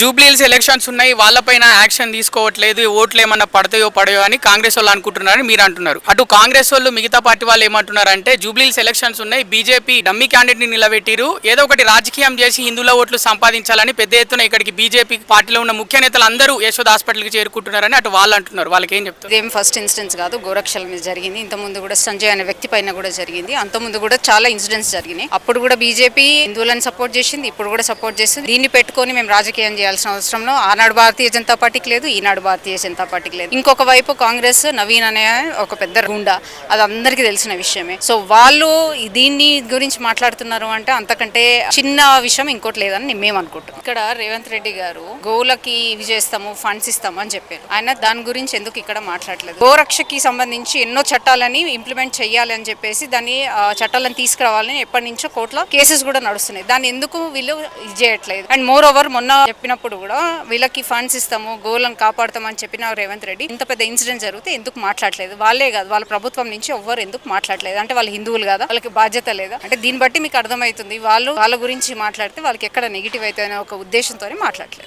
Jubilee Hills elections ఉన్నాయి వాళ్ళపైన action తీసుకోవట్లేదు ఓట్లు ఏమన్నా పడతాయో పడయో అని కాంగ్రెస్ వాళ్ళు అనుకుంటున్నారని మీరు అంటున్నారు. అటు కాంగ్రెస్ వాళ్ళు మిగతా పార్టీ వాళ్ళు ఏమంటున్నారంటే జూబ్లీహిల్స్ ఎలక్షన్స్ ఉన్నాయి బీజేపీ డమ్మీ క్యాండిడేట్ని నిలబెట్టిరు ఏదో ఒకటి రాజకీయం చేసి హిందువుల ఓట్లు సంపాదించాలని పెద్ద ఎత్తున ఇక్కడికి బీజేపీ పార్టీలో ఉన్న ముఖ్య నేతలు అందరూ యశోద్ హాస్పిటల్కి చేరుకుంటున్నారని అటు వాళ్ళు అంటున్నారు. వాళ్ళకి ఏం చెప్తారు? ఇదేం ఫస్ట్ ఇన్సిడెంట్స్ కాదు గోరక్షల మీద జరిగింది. ఇంతకుముందు కూడా సంజయ్ అనే వ్యక్తి పైన కూడా జరిగింది. అంతకుముందు కూడా చాలా ఇన్సిడెంట్స్ జరిగినాయి. అప్పుడు కూడా బీజేపీ హిందువులను సపోర్ట్ చేసింది ఇప్పుడు కూడా సపోర్ట్ చేసింది దీన్ని పెట్టుకొని మేము రాజకీయం చేయాల్సిన అవసరంలో ఆనాడు భారతీయ జనతా పార్టీకి లేదు ఈనాడు భారతీయ జనతా పార్టీకి లేదు. ఇంకొక వైపు కాంగ్రెస్ నవీన్ అనే ఒక పెద్ద గుండా. అది అందరికీ తెలిసిన విషయమే. సో వాళ్ళు దీన్ని గురించి మాట్లాడుతున్నారు అంటే అంతకంటే చిన్న విషయం ఇంకోటి లేదని మేము అనుకుంటాం ఇక్కడ రేవంత్ రెడ్డి గారు గోవులకి ఇవి చేస్తాము ఫండ్స్ ఇస్తాము అని చెప్పారు. ఆయన దాని గురించి ఎందుకు ఇక్కడ మాట్లాడలేదు? గోరక్షకి సంబంధించి ఎన్నో చట్టాలని ఇంప్లిమెంట్ చేయాలి అని చెప్పేసి దాన్ని చట్టాలను తీసుకురావాలని ఎప్పటి నుంచో కోర్టులో కేసెస్ కూడా నడుస్తున్నాయి. దాన్ని ఎందుకు వీళ్ళు ఇది చేయట్లేదు? అండ్ మోర్ ఓవర్ మొన్న చెప్పిన చెప్పినప్పుడు కూడా వీళ్ళకి ఫండ్స్ ఇస్తాము గోవులను కాపాడుతామని చెప్పిన రేవంత్ రెడ్డి ఇంత పెద్ద ఇన్సిడెంట్ జరిగితే ఎందుకు మాట్లాడలేదు? వాళ్ళే కాదు వాళ్ళ ప్రభుత్వం నుంచి ఎవ్వరు ఎందుకు మాట్లాడలేదు? అంటే వాళ్ళు హిందువులు కదా వాళ్ళకి బాధ్యత లేదా? అంటే దీన్ని బట్టి మీకు అర్థమవుతుంది వాళ్ళు వాళ్ళ గురించి మాట్లాడితే వాళ్ళకి ఎక్కడ నెగిటివ్ అయితే అనే ఒక ఉద్దేశంతో మాట్లాడలేదు.